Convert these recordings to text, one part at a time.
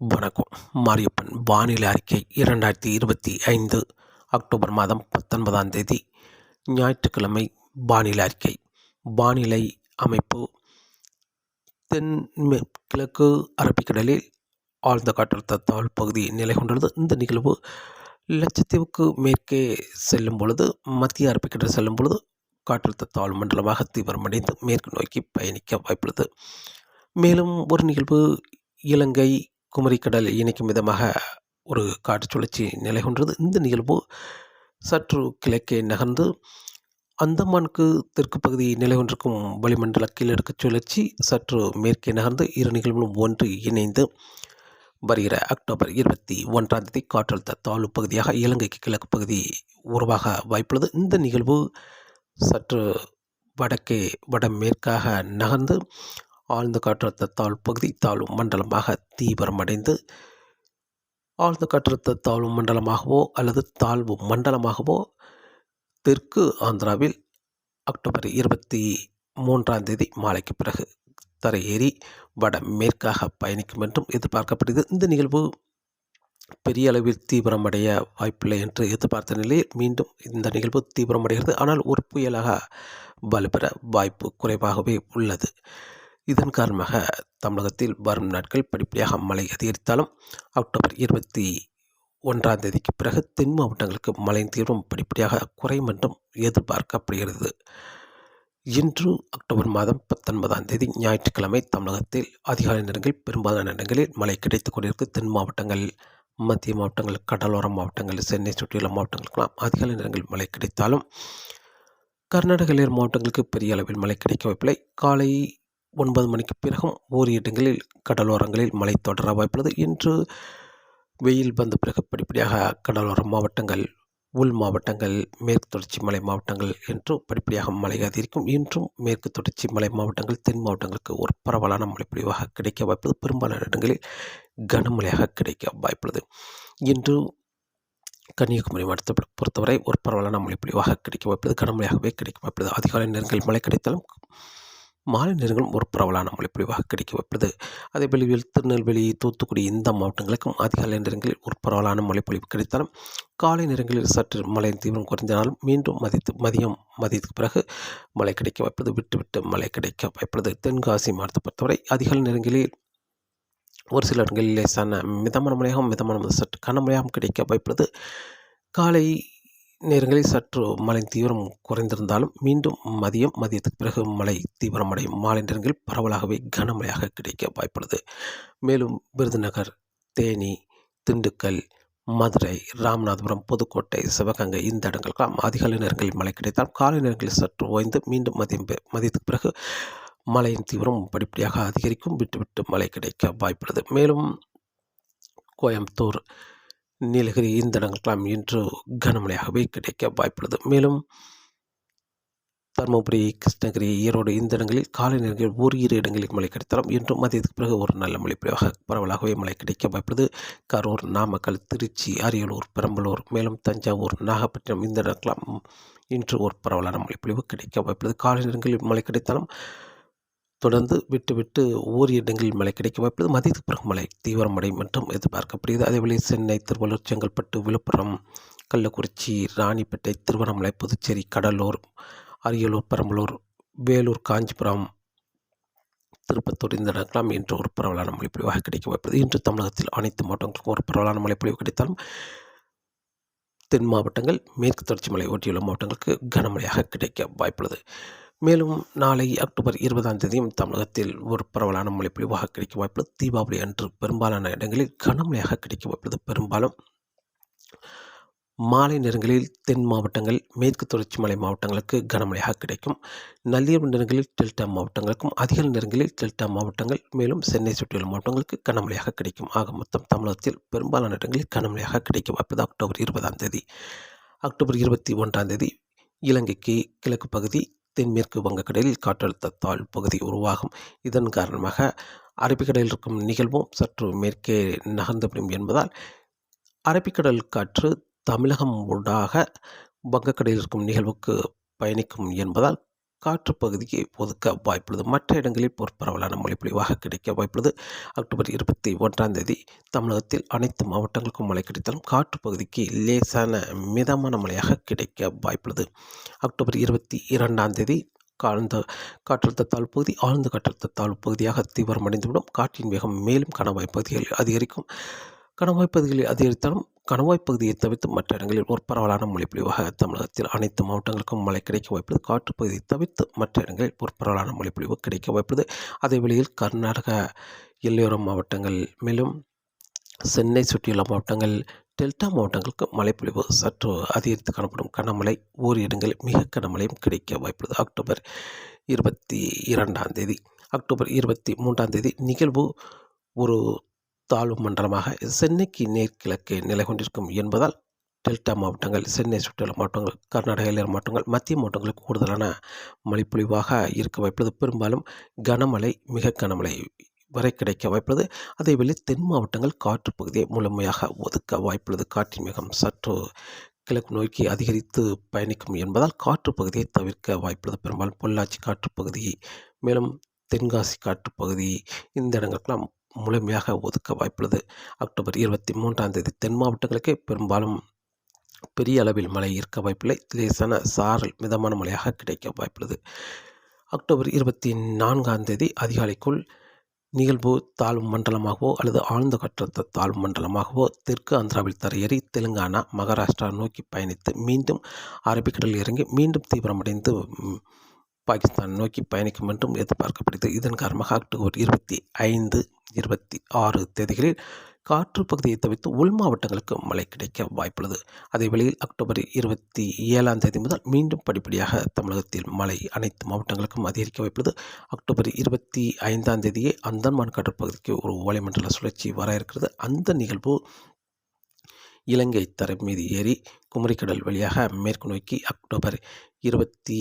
வணக்கம். மாரியப்பன் வானிலை அறிக்கை இரண்டாயிரத்தி இருபத்தி ஐந்து அக்டோபர் மாதம் பத்தொன்பதாம் தேதி. ஞாயிற்றுக்கிழமை வானிலை அறிக்கை. வானிலை அமைப்பு தென் மே- கிழக்கு அரபிக்கடலில் ஆழ்ந்த காற்றழுத்த தாழ் பகுதி நிலை கொண்டுள்ளது. இந்த நிகழ்வு லட்சத்தீவுக்கு மேற்கே செல்லும் பொழுது மத்திய அரபிக்கடல் செல்லும் பொழுது காற்றழுத்த தாழ் மண்டலமாக தீவிரமடைந்து மேற்கு நோக்கி பயணிக்க வாய்ப்புள்ளது. மேலும் ஒரு நிகழ்வு இலங்கை குமரிக்கடல் இணைக்கும் விதமாக ஒரு காற்று சுழற்சி நிலை கொண்டது இந்த நிகழ்வு சற்று கிழக்கே நகர்ந்து அந்தமானுக்கு தெற்கு பகுதி நிலை கொண்டிருக்கும் வளிமண்டல கீழடுக்கு சுழற்சி சற்று மேற்கே நகர்ந்து இரு நிகழ்வுகளும் ஒன்று இணைந்து வருகிற அக்டோபர் இருபத்தி ஒன்றாம் தேதி காற்றழுத்த தாழ்வு பகுதியாக இலங்கைக்கு கிழக்கு பகுதி உருவாக வாய்ப்புள்ளது. இந்த நிகழ்வு சற்று வடக்கே வடமேற்காக நகர்ந்து ஆழ்ந்த காற்றழுத்த தாழ்வு பகுதி தாழ்வு மண்டலமாக தீவிரமடைந்து ஆழ்ந்த காற்றழுத்த தாழ்வு மண்டலமாகவோ அல்லது தாழ்வு மண்டலமாகவோ தெற்கு ஆந்திராவில் அக்டோபர் இருபத்தி மூன்றாம் தேதி மாலைக்கு பிறகு தரையேறி வட மேற்காக பயணிக்கும் என்றும் எதிர்பார்க்கப்படுகிறது. இந்த நிகழ்வு பெரிய அளவில் தீவிரமடைய வாய்ப்பில்லை என்று எதிர்பார்த்த நிலையில் மீண்டும் இந்த நிகழ்வு தீவிரமடைகிறது. ஆனால் ஒரு புயலாக வலுப்பெற வாய்ப்பு குறைவாகவே உள்ளது. இதன் காரணமாக தமிழகத்தில் வரும் நாட்கள் படிப்படியாக மழை அதிகரித்தாலும் அக்டோபர் இருபத்தி ஒன்றாம் தேதிக்கு பிறகு தென் மாவட்டங்களுக்கு மழையின் தீவிரம் படிப்படியாக குறையும் என்றும் எதிர்பார்க்கப்படுகிறது. இன்று அக்டோபர் மாதம் பத்தொன்பதாம் தேதி ஞாயிற்றுக்கிழமை தமிழகத்தில் அதிகாலை நேரங்களில் பெரும்பாலான இடங்களில் மழை கிடைத்துக் கொண்டிருக்கு. தென் மாவட்டங்கள் மத்திய மாவட்டங்கள் கடலோர மாவட்டங்கள் சென்னை சுற்றியுள்ள மாவட்டங்களுக்கெல்லாம் அதிகாலை நேரங்களில் மழை கிடைத்தாலும் கர்நாடக மாவட்டங்களுக்கு பெரிய அளவில் மழை கிடைக்க வாய்ப்பில்லை காலை ஒன்பது மணிக்கு பிறகும் ஓரிரு இடங்களில் கடலோரங்களில் மழை தொடர வாய்ப்புள்ளது இன்று வெயில் வந்த பிறகு படிப்படியாக கடலோர மாவட்டங்கள் உள் மாவட்டங்கள் மேற்கு தொடர்ச்சி மலை மாவட்டங்கள் என்று படிப்படியாக மழை அதிகரிக்கும் இன்றும் மேற்கு தொடர்ச்சி மலை மாவட்டங்கள் தென் மாவட்டங்களுக்கு ஒரு பரவலான மழைப்பொழிவாக கிடைக்க வாய்ப்பது பெரும்பாலான இடங்களில் கனமழையாக கிடைக்க வாய்ப்புள்ளது. இன்று கன்னியாகுமரி மாவட்டத்தை பொறுத்தவரை ஒரு பரவலான மழைப்பொழிவாக கிடைக்க வாய்ப்புள்ளது. கனமழையாகவே கிடைக்க வாய்ப்புள்ளது. அதிகாலை நேரங்களில் மழை கிடைத்தாலும் மாலை நேரங்களும் ஒரு பரவலான மழைப்பொழிவாக கிடைக்க வைப்பது. அதே திருநெல்வேலி தூத்துக்குடி இந்த மாவட்டங்களுக்கும் அதிகாலை நேரங்களில் ஒரு பரவலான மழைப்பொழிவு கிடைத்தாலும் காலை நேரங்களில் சற்று மழையின் தீவிரம் குறைந்தாலும் மீண்டும் மதித்து மதியம் மதியத்துக்கு பிறகு மழை கிடைக்க வைப்பது விட்டு விட்டு மழை கிடைக்க வாய்ப்புள்ளது தென்காசி மாவட்டத்தை பொறுத்தவரை அதிகாலை நேரங்களில் ஒரு சில இடங்களில் லேசான மிதமான மழையாகவும் மிதமான சற்று கனமழையாகவும் கிடைக்க வாய்ப்புள்ளது காலை நேரங்களில் சற்று மழை தீவிரம் குறைந்திருந்தாலும் மீண்டும் மதியம் மதியத்துக்கு பிறகு மழை தீவிரமடையும். மாலை நேரங்களில் பரவலாகவே கனமழையாக கிடைக்க வாய்ப்புள்ளது. மேலும் விருதுநகர் தேனி திண்டுக்கல் மதுரை ராமநாதபுரம் புதுக்கோட்டை சிவகங்கை இந்த இடங்களுக்கெல்லாம் அதிகாலை நேரங்களில் மழை கிடைத்தால் காலை நேரங்களில் சற்று ஓய்ந்து மீண்டும் மதியம் மதியத்துக்கு பிறகு மழையின் தீவிரம் படிப்படியாக அதிகரிக்கும். விட்டு விட்டு மழை கிடைக்க வாய்ப்புள்ளது. மேலும் கோயம்புத்தூர் நீலகிரி இந்த இடங்களுக்கெல்லாம் இன்று கனமழையாகவே கிடைக்க வாய்ப்புள்ளது. மேலும் தருமபுரி கிருஷ்ணகிரி ஈரோடு இந்த இடங்களில் காலை நேரங்களில் ஓரிரு இடங்களில் மழை கிடைத்தாலும் இன்று மதியத்துக்கு பிறகு ஒரு நல்ல மழை பொழிவாக பரவலாகவே மழை கிடைக்க வாய்ப்புள்ளது. கரூர் நாமக்கல் திருச்சி அரியலூர் பெரம்பலூர் மேலும் தஞ்சாவூர் நாகப்பட்டினம் இந்த இடங்களாம் இன்று ஒரு பரவலான மழைப்பொழிவு கிடைக்க வாய்ப்புள்ளது. காலை நேரங்களில் மழை கிடைத்தாலும் தொடர்ந்து விட்டு விட்டு ஓரிரு இடங்களில் மழை கிடைக்க வாய்ப்புள்ளது. மதியத்துக்கு பிறகு மழை தீவிரமடையும் என்றும் எதிர்பார்க்கப்படுகிறது. அதேவேளை சென்னை திருவள்ளூர் செங்கல்பட்டு விழுப்புரம் கள்ளக்குறிச்சி ராணிப்பேட்டை திருவண்ணாமலை புதுச்சேரி கடலூர் அரியலூர் பெரம்பலூர் வேலூர் காஞ்சிபுரம் திருப்பத்தூர் இந்த இடங்களாம் இன்று ஒரு பரவலான மழைப்பொழிவாக கிடைக்க வாய்ப்பது இன்று தமிழகத்தில் அனைத்து மாவட்டங்களுக்கும் ஒரு பரவலான மழைப்பொழிவு கிடைத்தாலும் தென் மாவட்டங்கள் மேற்கு தொடர்ச்சி மலை ஒட்டியுள்ள மாவட்டங்களுக்கு கனமழையாக கிடைக்க வாய்ப்புள்ளது. மேலும் நாளை அக்டோபர் இருபதாம் தேதியும் தமிழகத்தில் ஒரு பரவலான மழைப்பொழிவாக கிடைக்க வாய்ப்புள்ளது. தீபாவளி அன்று பெரும்பாலான இடங்களில் கனமழையாக கிடைக்க வாய்ப்புள்ளது. பெரும்பாலும் மாலை நேரங்களில் தென் மாவட்டங்கள் மேற்கு தொடர்ச்சி மலை மாவட்டங்களுக்கு கனமழையாக கிடைக்கும். நள்ளிரவு நேரங்களில் டெல்டா மாவட்டங்களுக்கும் அதிக நேரங்களில் டெல்டா மாவட்டங்கள் மேலும் சென்னை சுற்றியுள்ள மாவட்டங்களுக்கு கனமழையாக கிடைக்கும். ஆக மொத்தம் தமிழகத்தில் பெரும்பாலான இடங்களில் கனமழையாக கிடைக்க வாய்ப்பது அக்டோபர் இருபதாம் தேதி அக்டோபர் இருபத்தி ஒன்றாம் தேதி இலங்கைக்கு கிழக்கு பகுதி தென்மேற்கு வங்கக்கடலில் காற்றழுத்த தாழ் பகுதி உருவாகும். இதன் காரணமாக அரபிக்கடலில் இருக்கும் நிகழ்வும் சற்று மேற்கே நகர்ந்துவிடும் என்பதால் அரபிக்கடல் காற்று தமிழகம் ஊடாக வங்கக்கடலில் இருக்கும் நிகழ்வுக்கு பயணிக்கும் என்பதால் காற்று பகுதிக்கு ஒதுக்க வாய்ப்புள்ளது. மற்ற இடங்களில் பொற்பரவலான பரவலான மழைப்பொழிவாக கிடைக்க வாய்ப்புள்ளது. அக்டோபர் இருபத்தி ஒன்றாம் தேதி தமிழகத்தில் அனைத்து மாவட்டங்களுக்கும் மழை கிடைத்தாலும் காற்று பகுதிக்கு லேசான மிதமான மழையாக கிடைக்க வாய்ப்புள்ளது. அக்டோபர் இருபத்தி இரண்டாம் தேதி ஆழ்ந்த காற்றழுத்த தாழ்வு பகுதி ஆழ்ந்த காற்றழுத்த தாழ்வு பகுதியாக தீவிரமடைந்துவிடும். காற்றின் வேகம் மேலும் கணவாய் பகுதிகளில் அதிகரிக்கும். கணவாய் பகுதிகளில் அதிகரித்தாலும் கணவாய் பகுதியை தவிர்த்து மற்ற இடங்களில் ஒரு பரவலான மழைப்பொழிவாக தமிழகத்தில் அனைத்து மாவட்டங்களுக்கும் மழை கிடைக்க வாய்ப்பது காற்று பகுதியை தவிர்த்து மற்ற இடங்களில் ஒரு பரவலான மழைப்பொழிவு கிடைக்க வாய்ப்பது அதே வேளையில் கர்நாடக எல்லையோர மாவட்டங்கள் மேலும் சென்னை சுற்றியுள்ள மாவட்டங்கள் டெல்டா மாவட்டங்களுக்கு மழைப்பொழிவு சற்று அதிகரித்து காணப்படும் கனமழை ஓர் இடங்களில் மிக கனமழையும் கிடைக்க வாய்ப்புள்ளது. அக்டோபர் இருபத்தி இரண்டாம் தேதி அக்டோபர் இருபத்தி மூன்றாம் தேதி நிகழ்வு ஒரு தாழ்வு மண்டலமாக சென்னைக்கு நேர்கிழக்கே நிலை கொண்டிருக்கும் என்பதால் டெல்டா மாவட்டங்கள் சென்னை சுற்றுலா மாவட்டங்கள் கர்நாடக எல்லையோர மாவட்டங்கள் மத்திய மாவட்டங்களுக்கு கூடுதலான மழைப்பொழிவாக இருக்க வாய்ப்புள்ளது. பெரும்பாலும் கனமழை மிக கனமழை வரை கிடைக்க வாய்ப்புள்ளது. அதேவேளை தென் மாவட்டங்கள் காற்று பகுதியை முழுமையாக ஒதுக்க வாய்ப்புள்ளது. காற்றின் வேகம் சற்று கிழக்கு நோக்கி அதிகரித்து பயணிக்கும் என்பதால் காற்று பகுதியை தவிர்க்க வாய்ப்புள்ளது. பெரும்பாலும் பொள்ளாச்சி காற்று பகுதி மேலும் தென்காசி காற்று பகுதி இந்த இடங்களுக்கெல்லாம் முழுமையாக ஒதுக்க வாய்ப்புள்ளது. அக்டோபர் இருபத்தி மூன்றாம் தேதி தென் மாவட்டங்களுக்கே பெரும்பாலும் பெரிய அளவில் மழை இருக்க வாய்ப்பில்லை. லேசான சாரல் மிதமான மழையாக கிடைக்க வாய்ப்புள்ளது. அக்டோபர் இருபத்தி நான்காம் தேதி அதிகாலைக்குள் நிகழ்வு தாழ்வு மண்டலமாகவோ அல்லது ஆழ்ந்த கட்டத்த தாழ்வு மண்டலமாகவோ தெற்கு ஆந்திராவில் தரையேறி தெலுங்கானா மகாராஷ்டிரா நோக்கி பயணித்து மீண்டும் அரபிக்கடலில் இறங்கி மீண்டும் தீவிரமடைந்து பாகிஸ்தான் நோக்கி பயணிக்கும் என்றும் எதிர்பார்க்கப்படுகிறது. இதன் காரணமாக அக்டோபர் இருபத்தி ஐந்து இருபத்தி ஆறு தேதிகளில் காற்று பகுதியை தவிர்த்து உள் மாவட்டங்களுக்கு மழை கிடைக்க வாய்ப்புள்ளது. அதே வேளையில் அக்டோபர் இருபத்தி ஏழாம் தேதி முதல் மீண்டும் படிப்படியாக தமிழகத்தில் மழை அனைத்து மாவட்டங்களுக்கும் அதிகரிக்க வாய்ப்புள்ளது. அக்டோபர் இருபத்தி ஐந்தாம் தேதியே அந்தமான் கடற்பகுதிக்கு ஒரு வளிமண்டல சுழற்சி வர இருக்கிறது. அந்த நிகழ்வு இலங்கை தரை மீது ஏறி குமரிக்கடல் வழியாக மேற்கு நோக்கி அக்டோபர் இருபத்தி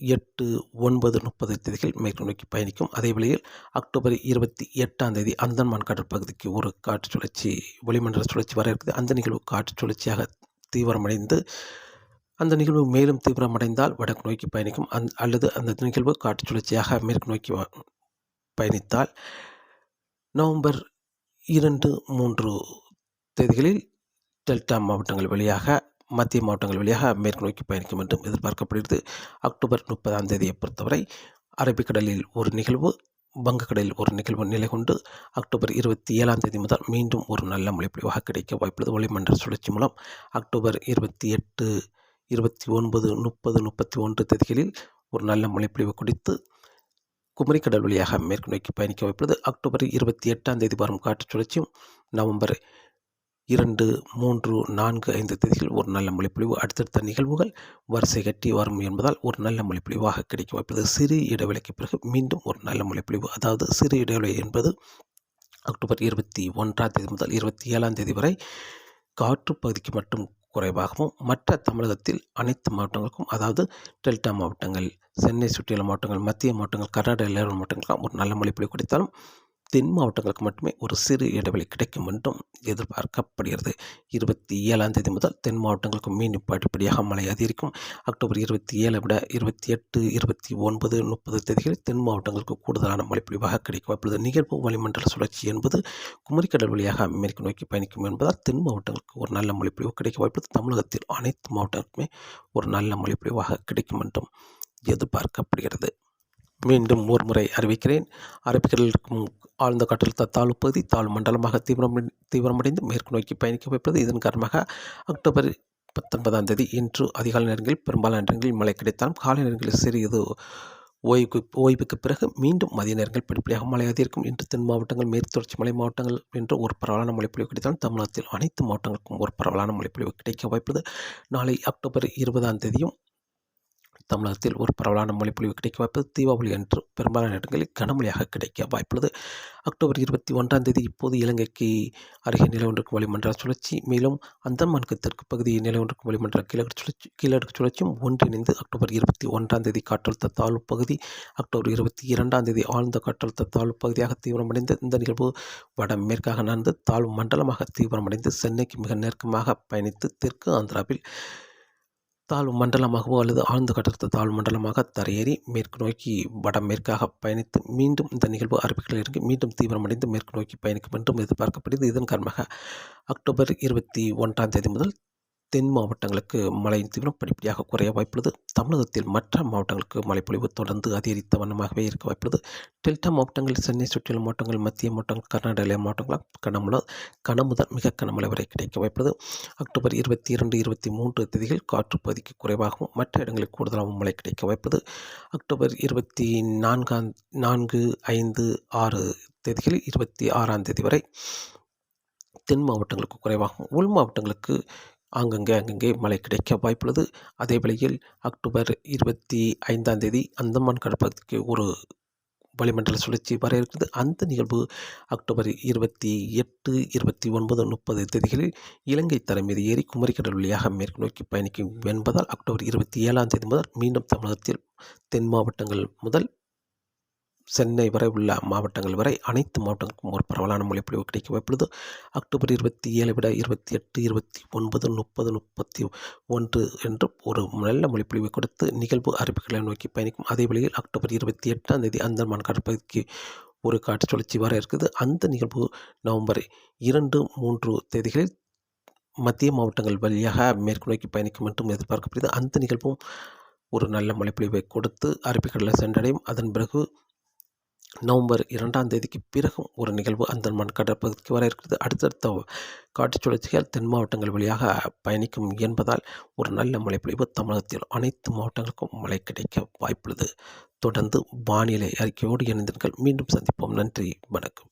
எட்டு ஒன்பது முப்பது தேதிகள் மேற்கு நோக்கி பயணிக்கும். அதே வேளையில் அக்டோபர் இருபத்தி எட்டாம் தேதி அந்தமான் கடற்பகுதிக்கு ஒரு காற்று சுழற்சி வளிமண்டல சுழற்சி வர இருக்குது. அந்த நிகழ்வு காற்று சுழற்சியாக தீவிரமடைந்து அந்த நிகழ்வு மேலும் தீவிரமடைந்தால் வடக்கு நோக்கி பயணிக்கும். அந் அல்லது அந்த நிகழ்வு காற்று சுழற்சியாக மேற்கு நோக்கி பயணித்தால் நவம்பர் இரண்டு மூன்று தேதிகளில் டெல்டா மாவட்டங்கள் வழியாக மத்திய மாவட்டங்கள் வழியாக மேற்கு நோக்கி பயணிக்கும் என்றும் எதிர்பார்க்கப்படுகிறது. அக்டோபர் முப்பதாம் தேதியை பொறுத்தவரை அரபிக்கடலில் ஒரு நிகழ்வு வங்கக்கடலில் ஒரு நிகழ்வு நிலை கொண்டு அக்டோபர் இருபத்தி ஏழாம் தேதி முதல் மீண்டும் ஒரு நல்ல மழைப்பொழிவாக கிடைக்க வாய்ப்புள்ளது. வளிமண்டல சுழற்சி மூலம் அக்டோபர் இருபத்தி எட்டு இருபத்தி ஒன்பது முப்பது முப்பத்தி ஒன்று தேதிகளில் ஒரு நல்ல மழைப்பொழிவு குறித்து குமரிக்கடல் வழியாக மேற்கு நோக்கி பயணிக்க வாய்ப்புள்ளது. அக்டோபர் இருபத்தி எட்டாம் தேதி வரும் காற்றுச் சுழற்சியும் நவம்பர் இரண்டு மூன்று நான்கு ஐந்து தேதியில் ஒரு நல்ல மொழிப்பொழிவு. அடுத்தடுத்த நிகழ்வுகள் வரிசை கட்டி வரும் என்பதால் ஒரு நல்ல மொழிப்பொழிவாக கிடைக்க வாய்ப்பது சிறு இடைவெளிக்கு பிறகு மீண்டும் ஒரு நல்ல மொழிப்பொழிவு. அதாவது சிறு இடைவெளி என்பது அக்டோபர் இருபத்தி ஒன்றாம் தேதி முதல் இருபத்தி ஏழாம் தேதி வரை காற்று பகுதிக்கு மட்டும் குறைவாகவும் மற்ற தமிழகத்தில் அனைத்து மாவட்டங்களுக்கும் அதாவது டெல்டா மாவட்டங்கள் சென்னை சுற்றியுள்ள மாவட்டங்கள் மத்திய மாவட்டங்கள் கர்நாடக எல்லையோர மாவட்டங்களுக்கெல்லாம் ஒரு நல்ல மொழிப்பொழிவு கிடைத்தாலும் தென் மாவட்டங்களுக்கு மட்டுமே ஒரு சிறு இடைவெளி கிடைக்கும் என்றும் எதிர்பார்க்கப்படுகிறது. இருபத்தி ஏழாம் தேதி முதல் தென் மாவட்டங்களுக்கு மீண்டும் படிப்படியாக மழை அதிகரிக்கும். அக்டோபர் இருபத்தி ஏழை விட இருபத்தி எட்டு இருபத்தி ஒன்பது முப்பது தேதிகளில் தென் மாவட்டங்களுக்கு கூடுதலான மழைப்பொழிவாக கிடைக்கும் அப்பொழுது நிகழ்வு வளிமண்டல சுழற்சி என்பது குமரிக்கடல் வழியாக அமெரிக்க நோக்கி பயணிக்கும் என்பதால் தென் மாவட்டங்களுக்கு ஒரு நல்ல மழைப்பொழிவு கிடைக்க வாய்ப்பு தமிழகத்தில் அனைத்து மாவட்டங்களுக்குமே ஒரு நல்ல மழைப்பொழிவாக கிடைக்கும் என்றும் எதிர்பார்க்கப்படுகிறது. மீண்டும் ஒரு முறை அறிவிக்கிறேன். அரபிக்கடலுக்கும் ஆழ்ந்த காற்றழுத்த தாழ்வு பகுதி தாழ்வு மண்டலமாக தீவிரம் தீவிரமடைந்து மேற்கு நோக்கி பயணிக்க வைப்பது இதன் காரணமாக அக்டோபர் பத்தொன்பதாம் தேதி இன்று அதிகாலை நேரங்களில் பெரும்பாலான நேரங்களில் மழை கிடைத்தாலும் காலை நேரங்களில் சிறிது ஓய்வுக்கு ஓய்வுக்கு பிறகு மீண்டும் மதிய நேரங்கள் படிப்படியாக மழை அதிகரிக்கும் இன்று தென் மாவட்டங்கள் மேற்கு தொடர்ச்சி மலை மாவட்டங்கள் என்று ஒரு பரவலான மழைப்பொழிவு கிடைத்தாலும் தமிழகத்தில் அனைத்து மாவட்டங்களுக்கும் ஒரு பரவலான மழைப்பொழிவு கிடைக்க வாய்ப்புள்ளது. நாளை அக்டோபர் இருபதாம் தேதியும் தமிழகத்தில் ஒரு பரவலான மழைப்பொழிவு கிடைக்க வாய்ப்பு தீபாவளி அன்று பெரும்பாலான இடங்களில் கனமழையாக கிடைக்க வாய்ப்புள்ளது. அக்டோபர் இருபத்தி ஒன்றாம் தேதி இப்போது இலங்கைக்கு அருகே நிலை வளிமன்ற வளிமண்டல சுழற்சி மேலும் அந்தமானுக்கு தெற்கு பகுதியில் நிலை வளிமன்ற வளிமண்டல கிழக்கு சுழற்சி கீழடுக்கு சுழற்சியும் ஒன்றிணைந்து அக்டோபர் இருபத்தி ஒன்றாம் தேதி காற்றழுத்த தாழ்வு பகுதி அக்டோபர் இருபத்தி இரண்டாம் தேதி ஆழ்ந்த காற்றழுத்த தாழ்வு பகுதியாக தீவிரமடைந்து இந்த நிகழ்வு வடமேற்காக நடந்து தாழ்வு மண்டலமாக தீவிரமடைந்து சென்னைக்கு மிக நெருக்கமாக பயணித்து தெற்கு ஆந்திராவில் தாழ்வு மண்டலமாகவோ அல்லது ஆழ்ந்து காற்றழுத்த தாழ்வு மண்டலமாக தரையேறி மேற்கு நோக்கி வடமேற்காக பயணித்து மீண்டும் இந்த நிகழ்வு அரபிக்கடலில் இறங்கி மீண்டும் தீவிரமடைந்து மேற்கு நோக்கி பயணிக்கும் என்றும் எதிர்பார்க்கப்படுகிறது. இதன் காரணமாக அக்டோபர் இருபத்தி ஒன்றாம் தேதி முதல் தென் மாவட்டங்களுக்கு மழையின் தீவிரம் படிப்படியாக குறைய வாய்ப்புள்ளது. தமிழகத்தில் மற்ற மாவட்டங்களுக்கு மழைப்பொழிவு தொடர்ந்து அதிகரித்த வண்ணமாகவே இருக்க வாய்ப்புள்ளது. டெல்டா மாவட்டங்கள் சென்னை சுற்றியுள்ள மாவட்டங்கள் மத்திய மாவட்டங்கள் கர்நாடக மாவட்டங்களால் கனமழை கனமுதல் மிக கனமழை வரை கிடைக்க வாய்ப்புள்ளது. அக்டோபர் இருபத்தி இரண்டு இருபத்தி மூன்று தேதிகள் காற்று பகுதிக்கு குறைவாகவும் மற்ற இடங்களில் கூடுதலாகவும் மழை கிடைக்க வாய்ப்புள்ளது. அக்டோபர் இருபத்தி நான்காம் நான்கு ஐந்து ஆறு தேதிகளில் இருபத்தி ஆறாம் தேதி வரை தென் மாவட்டங்களுக்கு குறைவாகவும் உள் மாவட்டங்களுக்கு ஆங்கங்கே அங்கங்கே மழை கிடைக்க வாய்ப்புள்ளது. அதே வேளையில் அக்டோபர் இருபத்தி ஐந்தாம் தேதி அந்தமான் கடற்பகுதிக்கு ஒரு வளிமண்டல சுழற்சி வர இருக்கிறது. அந்த நிகழ்வு அக்டோபர் இருபத்தி எட்டு இருபத்தி ஒன்பது முப்பது தேதிகளில் இலங்கை தரை மீது ஏறி குமரிக்கடல் வழியாக மேற்கு நோக்கி பயணிக்கும் என்பதால் அக்டோபர் இருபத்தி ஏழாம் தேதி முதல் மீண்டும் தமிழகத்தில் தென் மாவட்டங்கள் முதல் சென்னை வரை உள்ள மாவட்டங்கள் வரை அனைத்து மாவட்டங்களுக்கும் ஒரு பரவலான மழைப்பொழிவு கிடைக்க வாய்ப்புள்ளது அக்டோபர் இருபத்தி ஏழை விட இருபத்தி எட்டு இருபத்தி ஒன்பது முப்பது முப்பத்தி ஒன்று என்று ஒரு நல்ல மொழிப்பொழிவை கொடுத்து நிகழ்வு அறிவிப்புகளை நோக்கி பயணிக்கும். அதே வழியில் அக்டோபர் இருபத்தி எட்டாம் தேதி அந்தமான் கடற்பகுதிக்கு ஒரு காற்று சுழற்சி வர இருக்குது. அந்த நிகழ்வு நவம்பர் இரண்டு மூன்று தேதிகளில் மத்திய மாவட்டங்கள் வழியாக மேற்கு நோக்கி பயணிக்கும் என்றும் எதிர்பார்க்கப்படுகிறது. அந்த நிகழ்வும் ஒரு நல்ல மழைப்பொழிவை கொடுத்து அரபிக்கடலை சென்றடையும். அதன் பிறகு நவம்பர் இரண்டாம் தேதிக்கு பிறகும் ஒரு நிகழ்வு அந்தமான் கடற்பகுதிக்கு வர இருக்கிறது. அடுத்தடுத்த காட்டுச் சுழற்சிகள் தென் மாவட்டங்கள் வழியாக பயணிக்கும் என்பதால் ஒரு நல்ல மழைப்பொழிவு தமிழகத்தில் அனைத்து மாவட்டங்களுக்கும் மழை கிடைக்க வாய்ப்புள்ளது. தொடர்ந்து வானிலை அறிக்கையோடு இணைந்தீர்கள் மீண்டும் சந்திப்போம். நன்றி. வணக்கம்.